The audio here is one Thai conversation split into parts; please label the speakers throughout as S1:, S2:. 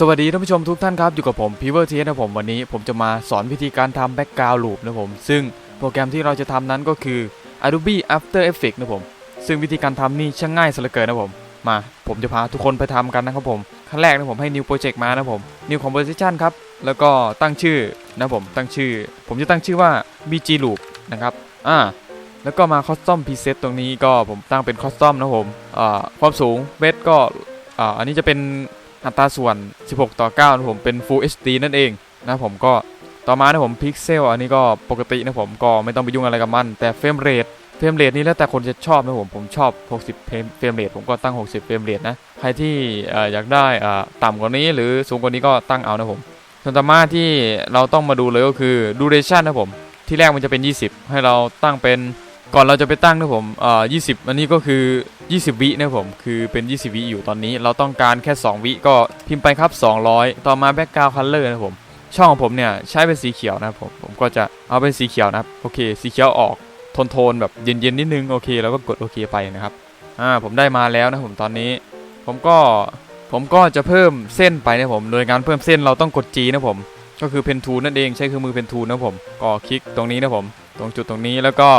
S1: สวัสดีท่านผู้ชมทุกท่านครับ อยู่กับผมพีเวอร์เทสนะผมวันนี้ผมจะมาสอนวิธีการทำแบ็กกราวด์ลูปนะผม ซึ่งโปรแกรมที่เราจะทำนั้นก็คือ Adobe After Effects นะผม ซึ่งวิธีการทำนี่ช่างง่ายสเหลือเกินนะผม มา ผมจะพาทุกคนไปทำกันนะครับผมขั้นแรกนะผมให้ New Project มานะผม New Composition ครับ แล้วก็ตั้งชื่อนะผมตั้งชื่อ ผมจะตั้งชื่อว่า BG Loop นะครับอ่าแล้วก็มา Custom Preset ตรงนี้ก็ผมตั้งเป็น Custom นะผมอ่าความสูงเวทก็อ่าอันนี้จะเป็น อัตราส่วน 16 ต่อ9นะผมเป็น Full HD นั่นเองนะผมก็ต่อมานะผมพิกเซลอันนี้ก็ปกตินะผมก็ไม่ต้องไปยุ่งอะไรกับมัน แต่เฟรมเรทเฟรมเรทนี่แล้วแต่คนจะชอบนะผมผมชอบ 60 เฟรมเรทผมก็ตั้ง 60 เฟรมเรทนะใครที่อยากได้ต่ำกว่านี้หรือสูงกว่านี้ก็ตั้งเอานะผมส่วนต่อมาที่เราต้องมาดูเลยก็คือ duration นะผมที่แรกมันจะเป็น 20 ให้เราตั้งเป็น ก่อนเราจะไปตั้งนะผมเอ่อ20อันนี้ก็คือ 20 วินะผม คือเป็น 20 วิอยู่ตอนนี้ เราต้องการแค่ 2 วิก็พิมพ์ไปครับ 200 ต่อมา background color นะผม ช่องของผมเนี่ยใช้เป็นสีเขียวนะผม ผมก็จะเอาเป็นสีเขียวนะโอเค สีเขียวออกโทนโทนแบบเย็นๆนิดนึง โอเค แล้วก็กดโอเคไปนะครับ อ่า ผมได้มาแล้วนะผมตอนนี้ ผมก็ ผมก็จะเพิ่มเส้นไปนะผม โดยการเพิ่มเส้นเราต้องกด G นะผม ก็คือเพนทูนั่นเอง ใช้คือมือเพนทูนะผม ก็คลิกตรงนี้นะผม ตรงจุดตรงนี้แล้วก็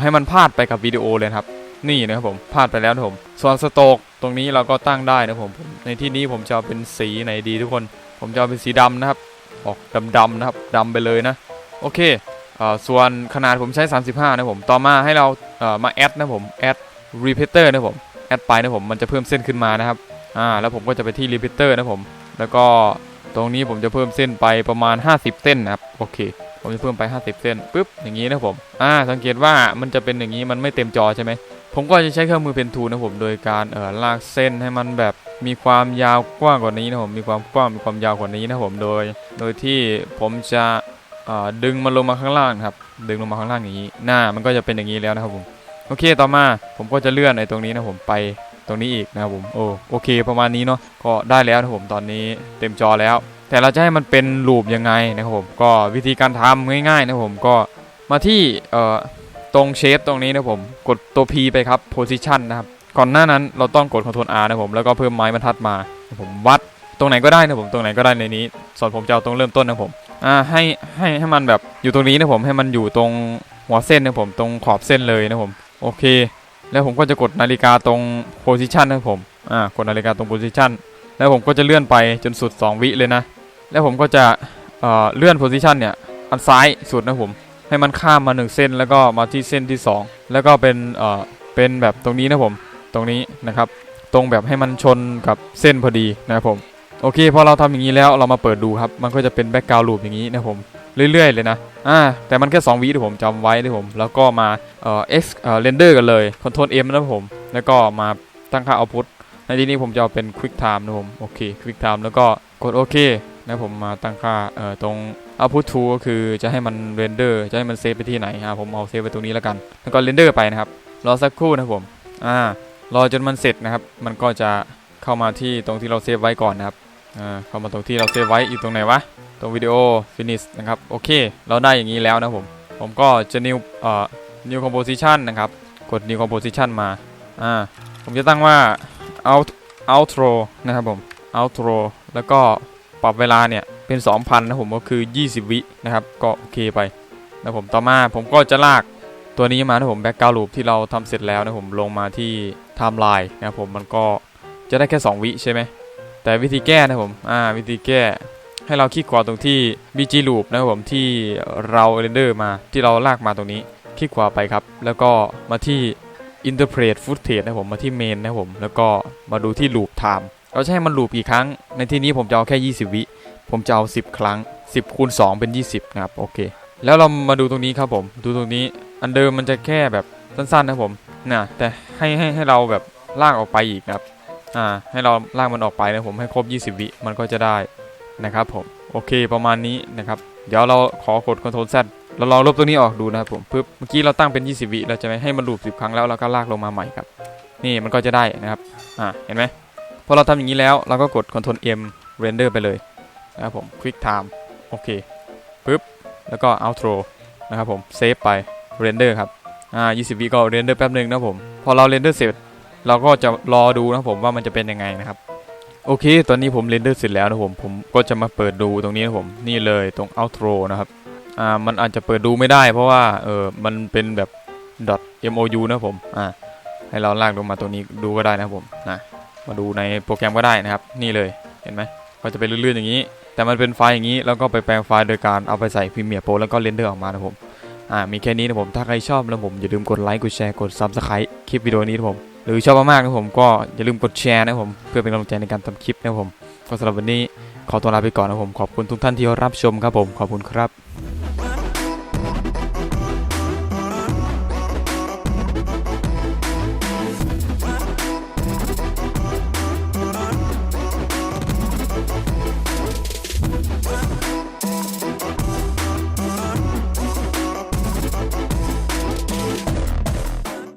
S1: ให้มันพาดไปกับวิดีโอเลยครับ นี่นะครับผมพาดไปแล้วนะผมส่วนสโตกตรงนี้เราก็ตั้งได้นะผมในที่นี้ผมจะเอาเป็นสีไหนดีทุกคน ผมจะเอาเป็นสีดำนะครับ ออกดำๆนะครับดำไปเลยนะ โอเคส่วนขนาดผมใช้ 35 นะผม ต่อมาให้เรามาแอดนะผมแอด repeater นะผมแอดไปนะผมมันจะเพิ่มเส้นขึ้นมานะครับอ่าแล้วผมก็จะไปที่ repeater นะผม แล้วก็ตรงนี้ผมจะเพิ่มเส้นไปประมาณ 50 เส้นนะครับ โอเค ผมจะเพิ่มไป 50 เส้นปุ๊บอย่างนี้นะผมอ่าสังเกตว่ามันจะเป็นอย่างนี้มันไม่เต็มจอใช่ไหมผมก็จะใช้เครื่องมือเพนทูนะผมโดยการเอ่อลากเส้นให้มันแบบมีความยาวกว้างกว่านี้นะผมมีความกว้างมีความยาวกว่านี้นะผมโดย โดยที่ผมจะดึงมันลงมาข้างล่างครับดึงลงมาข้างล่างอย่างนี้ หน้ามันก็จะเป็นอย่างนี้แล้วนะครับผมโอเคต่อมาผมก็จะเลื่อนไอ้ตรงนี้นะผมไปตรงนี้อีกนะครับผมโอ้โอเคประมาณนี้เนาะก็ได้แล้วนะผมตอนนี้เต็มจอแล้ว แต่เราจะให้มันเป็นรูปยังไงนะครับผมก็วิธีการทำง่ายๆนะครับผมก็มาที่เอ่อตรงเชฟตรงนี้นะครับผมกดตัว P ไปครับ position นะครับก่อนหน้านั้นเราต้องกด Ctrl R นะครับผมแล้วก็เพิ่มไม้บรรทัดมาผมวัดตรงไหนก็ได้นะผมตรงไหนก็ได้ในนี้ส่วนผมจะเอาตรงเริ่มต้นนะผมอ่าให้ให้ให้มันแบบอยู่ตรงนี้นะผมให้มันอยู่ตรงหัวเส้นนะผมตรงขอบเส้นเลยนะผมโอเค แล้วผมก็จะกดนาฬิกาตรง position นะผมอ่ากดนาฬิกาตรง position แล้วผมก็จะเลื่อนไปจนสุด 2 วิเลยนะ แล้วผมก็จะเเลื่อนโพซิชันเนี่ย อันซ้ายสุดนะผม ให้มันข้ามมา 1 เส้นแล้วก็มาที่เส้นที่ 2 แล้วก็เป็นเเป็นแบบตรงนี้นะผม ตรงนี้นะครับ ตรงแบบให้มันชนกับเส้นพอดีนะครับผม โอเคพอเราทำอย่างนี้แล้วเรามาเปิดดูครับ มันก็จะเป็นแบ็กกราวด์ลูปอย่างนี้นะผม เรื่อยๆ เลยนะ อ่า แต่มันแค่2วิที่ผมจำไว้นะผม แล้วก็มาเอ่อ x เอ่อ render กันเลย Ctrl M นะผม แล้วก็มาตั้งค่า output ในที่นี้ผมจะเอาเป็น quick time นะผม โอเค quick time แล้วก็กดโอเค นะผมมาตั้งค่าเอ่อตรง output to ก็คือจะให้มันเรนเดอร์จะให้มันเซฟไปที่ไหนอ่าผมเอาเซฟไปตรงนี้แล้วกัน แล้วก็เรนเดอร์ไปนะครับรอสักครู่นะผมอ่ารอจนมันเสร็จนะครับ มันก็จะเข้ามาที่ตรงที่เราเซฟไว้ก่อนนะครับอ่าเข้ามาตรงที่เราเซฟไว้อยู่ตรงไหนวะตรงวิดีโอ finish นะครับโอเค เราได้อย่างนี้แล้วนะผม ผมก็จะ new เอ่อ new composition นะครับ กด new composition มาอ่าผมจะตั้งว่า out outro นะครับผม outro แล้วก็ รับเวลาเนี่ยเป็น 2,000 นะผมก็คือ 20 วินะครับ ก็โอเคไปนะผมต่อมาผมก็จะลากตัวนี้มานะผมแบ็กกราวลูปที่เราทำเสร็จแล้วนะผมลงมาที่ไทม์ไลน์นะผมมันก็จะได้แค่ 2 วิใช่ไหมแต่วิธีแก้นะผมอ่าวิธีแก้ให้เราคลิกขวาตรงที่ BG loop นะครับผมที่เราเรนเดอร์มาที่เราลากมาตรงนี้คลิกขวาไปครับ แล้วก็มาที่ interpret footage นะผมมาที่ main นะผมแล้วก็มาดูที่ loop time เราจะให้มัน loop กี่ครั้ง ในที่นี้ผมจะเอาแค่ 20 วิ ผมจะเอา 10 ครั้ง 10คูณ2เป็น 20 นะครับ โอเค แล้วเรามาดูตรงนี้ครับผม ดูตรงนี้ อันเดิมมันจะแค่แบบสั้นๆนะผม นะแต่ให้ให้ให้เราแบบลากออกไปอีกนะครับ อ่า ให้เราลากมันออกไปนะผม ให้ครบ 20 วิ มันก็จะได้นะครับผม โอเค ประมาณนี้นะครับ เดี๋ยวเราขอกด Ctrl Z เราลองลบตัวนี้ออกดูนะครับผมปึ๊บ เมื่อกี้เราตั้งเป็น 20 วิเราจะไม่ให้มันลูป10 ครั้งแล้วเราก็ลากลงมาใหม่ครับ นี่มันก็จะได้นะครับ อ่า เห็นไหม พอเราทำอย่างนี้แล้วเราก็กด Ctrl M render ไปเลยนะครับผม quick time โอเคปึ๊บแล้วก็ outro นะครับผมเซฟไป render ครับอ่า20 วิก็ render แป๊บหนึงนะผม พอเรา render เสร็จ เราก็จะรอดูนะผมว่ามันจะเป็นยังไงนะครับโอเค ตอนนี้ผมเรนเดอร์เสร็จแล้วนะผม ผมก็จะมาเปิดดูตรงนี้นะผม นี่เลยตรง outro นะครับ อ่า มันอาจจะเปิดดูไม่ได้ เพราะว่า เออมันเป็นแบบ .mou นะผม อ่า ให้เราลากลงมาตรงนี้ดูก็ได้นะผม นะ มาดูในโปรแกรมก็ได้นะครับ นี่เลยเห็นไหมก็จะเป็นลื่อนๆอย่างนี้ แต่มันเป็นไฟล์อย่างนี้ แล้วก็ไปแปลงไฟล์โดยการเอาไปใส่ Premiere Pro แล้วก็เรนเดอร์ออกมานะผมอ่ามีแค่นี้นะผมถ้าใครชอบแล้วผมอย่าลืมกดไลค์กดแชร์กด Subscribe คลิปวิดีโอนี้นะผมหรือชอบมากๆนะผมก็อย่าลืมกดแชร์นะผมเพื่อเป็นกำลังใจในการทำคลิปนะผมก็สำหรับวันนี้ขอตัวลาไปก่อนนะผมขอบคุณทุกท่านที่รับชมครับผมขอบคุณครับ